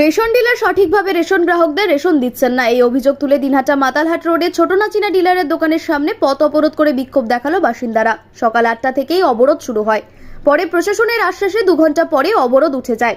Ration dealer সঠিকভাবে ration গ্রাহকদের ration দিচ্ছেন না। এই অভিযোগ তুলে দিনহাটা মাতালহাট রোডে ছোটনাচিনা ডিলারের দোকানের সামনে পথ অবরোধ করে বিক্ষোভ দেখাল বাসিন্দারা। সকাল আটটা থেকেই অবরোধ শুরু হয়। পরে প্রশাসনের আশ্বাসে দু ঘণ্টা পরে অবরোধ উঠে যায়।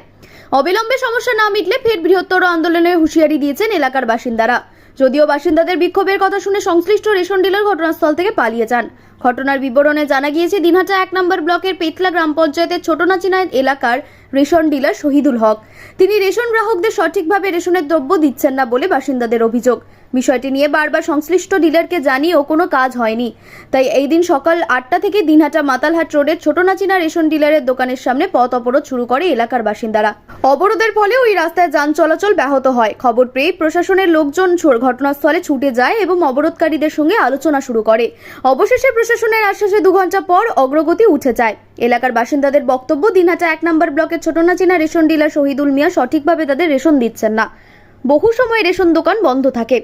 অবিলম্বে সমস্যা না মিটলে ফের বৃহত্তর আন্দোলনের হুঁশিয়ারি দিয়েছেন এলাকার বাসিন্দারা। যদিও বাসিন্দাদের বিক্ষোভের কথা শুনে সংশ্লিষ্ট রেশন ডিলার ঘটনাস্থল থেকে পালিয়ে যান। ঘটনার বিবরণে জানা গিয়েছে, দিনহাটা এক নম্বর ব্লকের পেতলা গ্রাম পঞ্চায়েতের ছোটনাচিনা এলাকার রেশন ডিলার শহীদুল হক। তিনি রেশন গ্রাহকদের সঠিকভাবে রেশনের দ্রব্য দিচ্ছেন না বলে বাসিন্দাদের অভিযোগ। বিষয়টি নিয়ে বারবার সংশ্লিষ্ট ডিলারকে জানিয়েও কোনো কাজ হয়নি। তাই এই দিন সকাল আটটা থেকে দিনহাটা মাতালহাট রোডের ছোটনাচিনা রেশন ডিলারের দোকানের সামনে পথ অবরোধ শুরু করে এলাকার বাসিন্দারা। অবরোধের ফলে ওই রাস্তায় যান চলাচল ব্যাহত হয়। খবর পেয়ে প্রশাসনের লোকজন ঘটনাস্থলে ছুটে যায় এবং অবরোধকারীদের সঙ্গে আলোচনা শুরু করে। অবশেষে প্রশাসনের আশ্বাসে দু ঘণ্টা পর অগ্রগতি উঠে যায়। এলাকার বাসিন্দাদের বক্তব্য, দিনহাটা এক নম্বর ব্লকের ছোটনাচিনা রেশন ডিলার শহীদুল মিয়া সঠিকভাবে তাদের রেশন দিচ্ছেন না। বহু সময় রেশন দোকান বন্ধ থাকে।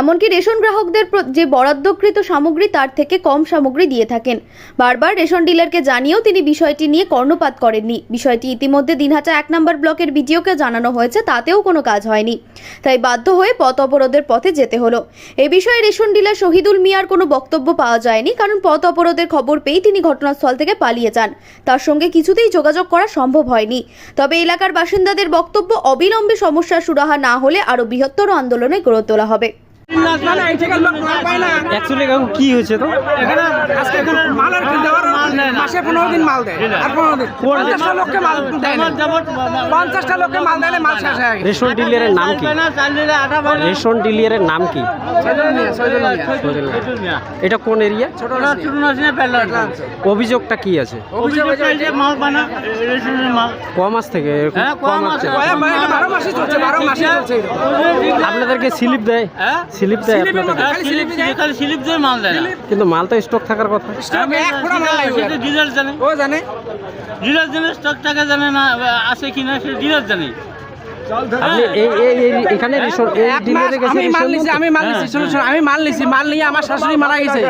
এমনকি রেশন গ্রাহকদের যে বরাদ্দকৃত সামগ্রী, তার থেকে কম সামগ্রী দিয়ে থাকেন। বারবার রেশন ডিলারকে জানিয়েও তিনি বিষয়টি নিয়ে কর্ণপাত করেননি। বিষয়টি ইতিমধ্যে দিনহাটা এক নম্বর ব্লকের বিডিওকে জানানো হয়েছে, তাতেও কোনো কাজ হয়নি। তাই বাধ্য হয়ে পথ অবরোধের পথে যেতে হলো। এ বিষয়ে রেশন ডিলার শহীদুল মিয়ার কোনো বক্তব্য পাওয়া যায়নি, কারণ পথ অবরোধের খবর পেয়েই তিনি ঘটনাস্থল থেকে পালিয়ে যান। তার সঙ্গে কিছুতেই যোগাযোগ করা সম্ভব হয়নি। তবে এলাকার বাসিন্দাদের বক্তব্য অবিলম্বে সমস্যার সুরাহা না হলে আরও বৃহত্তর আন্দোলনে গড়ে তোলা হবে। কি হয়েছে তো? এখানে আজকে এখন মাল আর কি দেওয়ার মাসে পনেরো দিন মাল দেয়। আর পনেরো দিন। পঞ্চাশটা লোককে মাল দেয়। পঞ্চাশটা লোককে মাল দেয় মাল শেষ হয়ে গেছে। রেশন ডিলারের নাম কি? রেশন ডিলারের নাম কি? এটা কোন এরিয়া? অভিযোগটা কি আছে? ক মাস থেকে এটা। আপনাদেরকে স্লিপ দেয়? স্লিপ খালি স্লিপ দেয়। স্লিপ দিয়ে মাল দেয় না। কিন্তু মাল তো স্টক থাকার কথা। ডিলার জানে। ও জানে। ডিলার জানে স্টক টাকা জানে না আছে কিনা ডিলার জানে। আমি মাল নিছি আমি মাল নিছি শুনুন শুনুন আমি মাল নিছি মাল নিয়ে আমার শাশুড়ি মারা গেছে।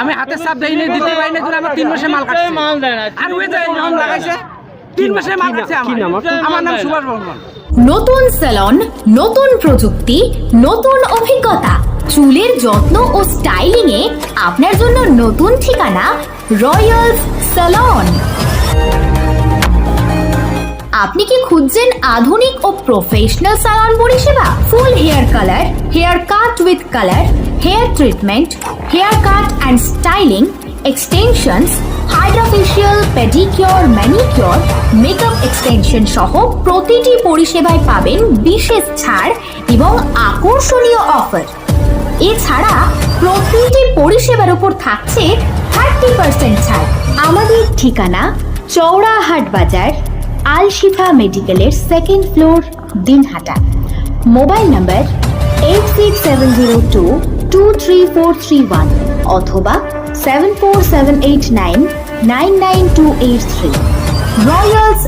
আমি হাতে চাপ দেইনি দিতে পারিনি জন্য আমার তিন মাসে মাল কাটছে। মাল দেয় না আর ওই লাগাইছে তিন মাসে মাল কাটছে কি নাম আমার আপনার? আমার নাম সুভাষ বর্মন। নতুন স্যালন নতুন প্রযুক্তি, নতুন অভিজ্ঞতা। চুলের যত্ন ও স্টাইলিং এ আপনার জন্য নতুন ঠিকানা রয়্যাল স্যালন আপনি কি খুঁজছেন আধুনিক ও প্রফেশনাল সালন পরিষেবা? Full hair colour hair cut with colour hair treatment hair cut and styling extensions hydrofacial pedicure manicure makeup extension সহ প্রতিটি পরিষেবায় পাবেন বিশেষ ছাড় এবং আকর্ষণীয় অফার এছাড়া প্রতিটি পরিষেবার উপর থাকছে থার্টি পার্সেন্ট ছাড়। আমাদের ঠিকানা চৌড়াহাট বাজার, আলশিফা মেডিকেলের second floor Dinhata. Mobile number eight six seven zero two two three four three one অথবা seven four seven eight nine nine nine two eight three royals